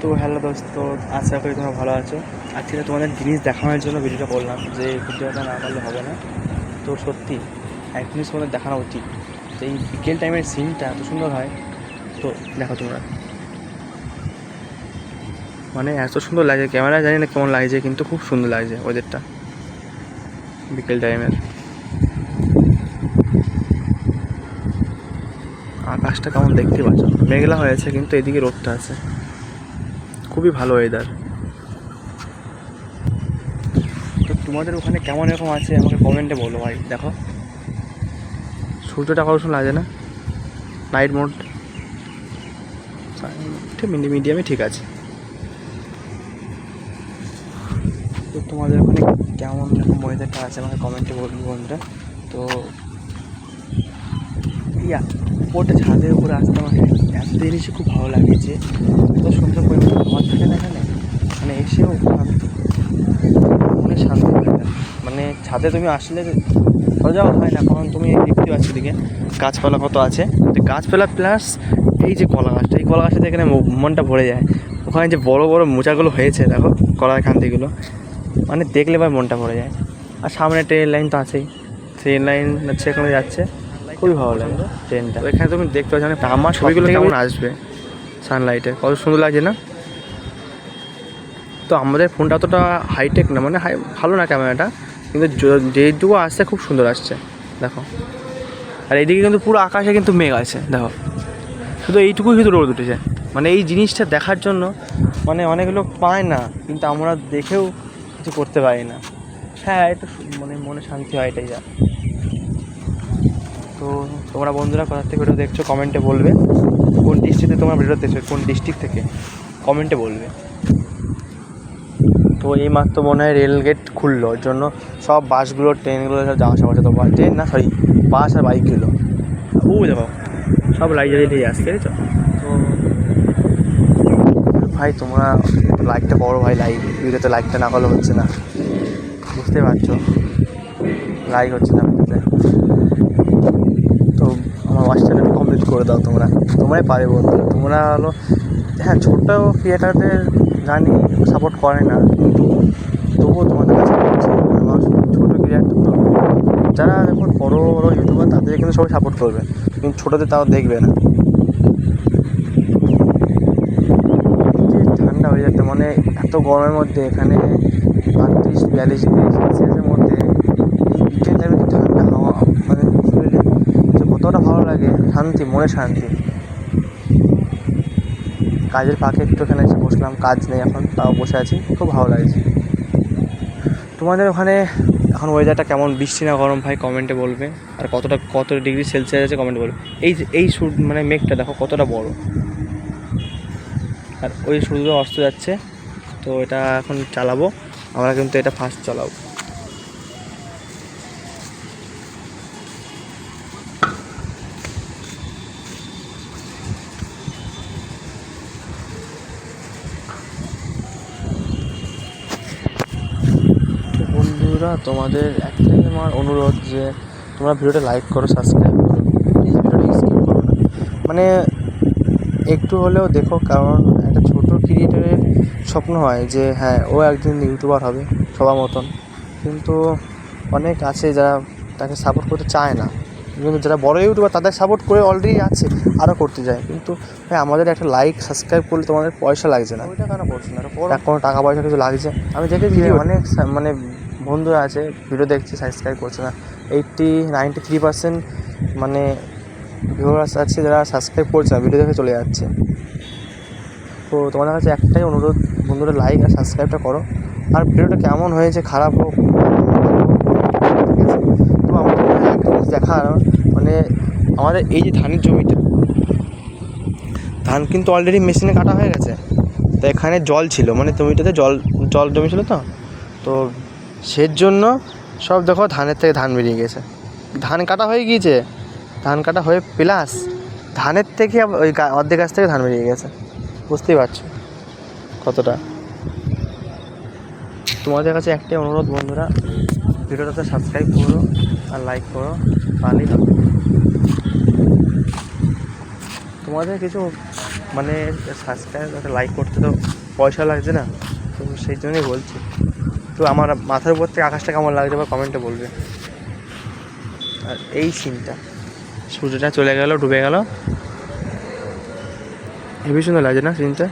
তো হ্যালো দোস্ত, আশা করি তোমরা ভালো আছো। আজকে তোমাদের জিনিস দেখানোর জন্য ভিডিওটা করলাম, যে ভিডিওটা না করলে হবে না। তো সত্যি, এক জিনিস তোমাদের দেখানো উচিত। যে এই বিকেল টাইমের সিনটা এত সুন্দর হয়, তো দেখো তোমরা। মানে এত সুন্দর লাগছে ক্যামেরা জানি না কেমন লাগছে, কিন্তু খুব সুন্দর লাগছে ওদেরটা বিকেল টাইমের আকাশটা কেমন দেখতে পাচ্ছ? মেঘলা হয়েছে, কিন্তু এদিকে রোদটা আছে। খুবই ভালো ওয়েদার তো তোমাদের ওখানে কেমন এরকম আছে? আমাকে কমেন্টে বলো ভাই দেখো। সূর্যটা সুন্দর লাগে না? নাইট মোড ঠিক মিডিয়ামে ঠিক আছে। তো তোমাদের ওখানে কেমন এরকম ওয়েদারটা আছে? আমাকে কমেন্টে বলব বন্ধুরা। তো ইয়া উপরটা ছাদের উপরে আসতে আমাকে এত জিনিসই খুব ভালো লাগে যে এত সুন্দর পরিমাণে খাবার থাকে না এখানে মানে এসেও শান্তি মনে শান্তি মানে ছাদে তুমি আসলে ভালো হয় না কারণ তুমি দেখতে পাচ্ছ দিকে গাছপালা কত আছে। তো গাছপালা প্লাস এই যে কলা গাছটা এই কলা গাছটা এখানে মনটা ভরে যায়। ওখানে যে বড় বড় মোচাগুলো হয়েছে দেখো কলার কান্দিগুলো মানে দেখলে ভাই মনটা ভরে যায়। আর সামনে ট্রেন লাইন তো আছেই। ট্রেন লাইন হচ্ছে এখানে যাচ্ছে। খুবই ভালো লাগে ট্রেনটা এখানে তুমি দেখতে পাচ্ছ মানে আমার ছবিগুলো কেমন আসবে? সানলাইটে কত সুন্দর লাগছে না? তো আমাদের ফোনটা অতটা হাইটেক না মানে হাই ভালো না ক্যামেরাটা, কিন্তু য- যেইটুকু আসছে খুব সুন্দর আসছে, দেখো। আর এইদিকে কিন্তু পুরো আকাশে কিন্তু মেঘ আছে, দেখো। শুধু এইটুকুই কিন্তু রোদ উঠেছে। মানে এই জিনিসটা দেখার জন্য মানে অনেক লোক পায় না, কিন্তু আমরা দেখেও কিছু করতে পারি না। হ্যাঁ একটু মানে মনে শান্তি হয় এটাই যা। তো তোমরা বন্ধুরা কোথা থেকে ভিডিও দেখছ কমেন্টে বলবে। কোন ডিস্ট্রিক্টে তোমরা ভিডিও দেখছ, কোন ডিস্ট্রিক্ট থেকে? কমেন্টে বলবে। তো এই মাত্র মনে হয় রেল গেট খুললো ওর জন্য সব বাসগুলো ট্রেনগুলো সব যাওয়া আসা করছে। তো ট্রেন না সরি বাস আর বাইকগুলো ও দেখো সব লাইট জ্বালিয়ে দিয়ে আসছে তো ভাই তোমরা লাইটটা করো ভাই লাইক ভিডিওতে লাইটটা না করলে হচ্ছে না। বুঝতে পারছ? লাইক হচ্ছে না তো আমার ওয়াচটা কমপ্লিট করে দাও তোমরা। তোমরাই পারে বলতে তোমরা হলো হ্যাঁ ছোটো ক্রিয়েটারদের জানি সাপোর্ট করে না। কিন্তু তবুও তোমাদের কাছে আমার ছোটো ক্রিয়েটার তো যারা এখন বড়ো বড়ো ইউটিউবার তাদের কিন্তু সবাই সাপোর্ট করবে। কিন্তু ছোটোদের তাও দেখবে না। ঠান্ডা হয়ে যাচ্ছে মানে এত গরমের মধ্যে এখানে আটত্রিশ বিয়াল্লিশ ডিগ্রি সেলসিয়াসের মধ্যে বিকেল টাইমে ঠান্ডা হাওয়া মানে শরীরে যে কতটা ভালো লাগে, শান্তি মনে শান্তি। কাজের ফাঁকে একটু এখানে এসে বসলাম, কাজ নেই এখন, তাও বসে আছি, খুব ভালো লাগছে। তোমাদের ওখানে এখন ওয়েদারটা কেমন? বৃষ্টি না গরম? ভাই কমেন্টে বলবে। আর কতটা, কত ডিগ্রি সেলসিয়াস আছে কমেন্টে বলবে। এই এই সূর্য মানে মেঘটা দেখো, কতটা বড়। আর ওই সূর্য অস্ত যাচ্ছে, তো এটা এখন চালাবো। আমরা কিন্তু এটা ফার্স্ট চালাবো। বন্ধুরা তোমাদের একটাই আমার অনুরোধ যে তোমরা ভিডিওটা লাইক করো সাবস্ক্রাইব করো প্লিজ ভিডিওটা স্কিপ করো না। মানে একটু হলেও দেখো কারণ একটা ছোটো ক্রিয়েটারের স্বপ্ন হয় যে হ্যাঁ ও একদিন ইউটিউবার হবে সবার মতন। কিন্তু অনেক আছে যারা তাকে সাপোর্ট করতে চায় না। কিন্তু যারা বড় ইউটিউবার তাদের সাপোর্ট করে অলরেডি আছে আরও করতে যায়। কিন্তু ভাই আমাদের একটা লাইক সাবস্ক্রাইব করলে তোমাদের পয়সা লাগছে না। ওইটা কেন করছ না? কোনো টাকা পয়সা কিছু লাগছে আমি দেখেছি অনেক মানে বন্ধুরা আছে ভিডিও দেখছে সাবস্ক্রাইব করছে না। এইটটি নাইনটি থ্রি পার্সেন্ট মানে ভিউয়ার্স আছে যারা সাবস্ক্রাইব করছে না ভিডিও দেখে চলে যাচ্ছে। তো তোমাদের কাছে একটাই অনুরোধ, বন্ধুরা লাইক আর সাবস্ক্রাইবটা করো। আর ভিডিওটা কেমন হয়েছে, খারাপ হোক, তো আমাদের দেখার মানে আমাদের এই যে ধানের জমিটা, ধান কিন্তু অলরেডি মেশিনে কাটা হয়ে গেছে। তো এখানে জল ছিল মানে জমিটাতে জল জল জমেছিল তো। তো সের জন্য সব দেখো ধানের থেকে ধান বেরিয়ে গেছে। ধান কাটা হয়ে গিয়েছে। ধান কাটা হয়ে প্লাস ধানের থেকে ওই অর্ধেক গাছ থেকে ধান বেরিয়ে গেছে। বুঝতেই পারছ কতটা? তোমাদের কাছে একটাই অনুরোধ বন্ধুরা, ভিডিওটাতে সাবস্ক্রাইব করো আর লাইক করো তাহলেই হবে। তোমাদের কিছু মানে সাবস্ক্রাইব একটা লাইক করতে তো পয়সা লাগছে না, তো সেই জন্যই বলছি। তো আমার মাথার উপর থেকে আকাশটা কেমন লাগছে বা কমেন্টে বলবে। আর এই সিনটা সূর্যটা চলে গেল, ডুবে গেল। হেভি সুন্দর লাগছে না সিনটা